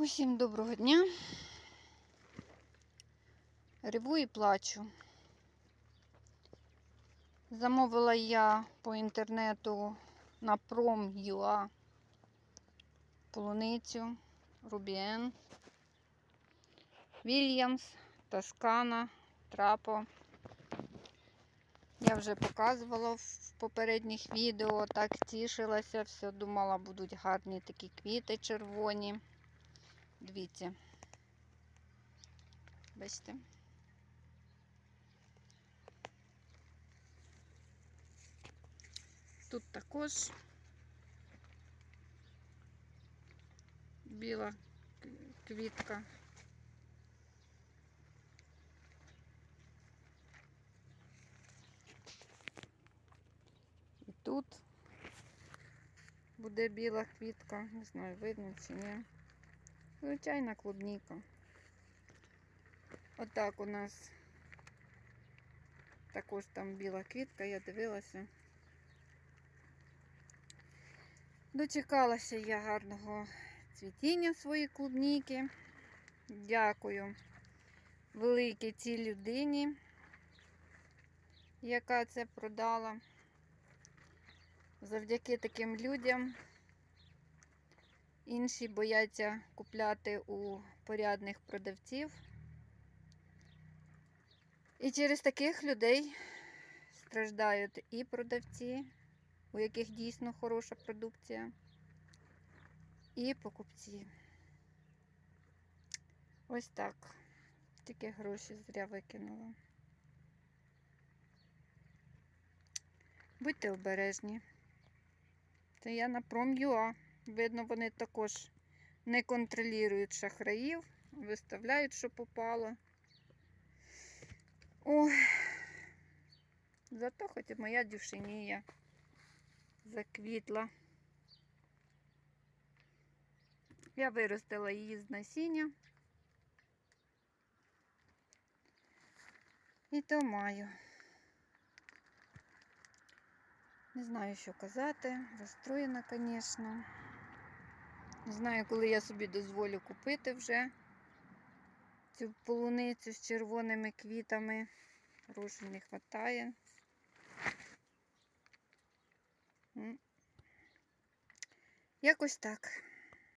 Усім доброго дня. Реву і плачу. Замовила я по інтернету на Prom.ua полуницю, Рубіен, Вільямс, Тоскана, Трапо. Я вже показувала в попередніх відео, так тішилася, все думала, будуть гарні такі квіти червоні. Дивіться. Бачите? Тут також біла квітка. І тут буде біла квітка, не знаю, видно чи ні. Звичайна клубніка. Отак у нас також там біла квітка, я дивилася. Дочекалася я гарного цвітіння своєї клубніки. Дякую великій цій людині, яка це продала. Завдяки таким людям Інші бояться купляти у порядних продавців. І через таких людей страждають і продавці, у яких дійсно хороша продукція, і покупці. Ось так. Тільки гроші зря викинула. Будьте обережні. Це я на Prom.ua. Видно, вони також не контролюють шахраїв, виставляють, що попало. Ой, зато хоч і моя дюшенія заквітла. Я виростила її з насіння. І то маю. Не знаю, що казати. Розстроєна, звісно. Не знаю, коли я собі дозволю купити вже цю полуницю з червоними квітами. Грошей не вистачає. Якось так.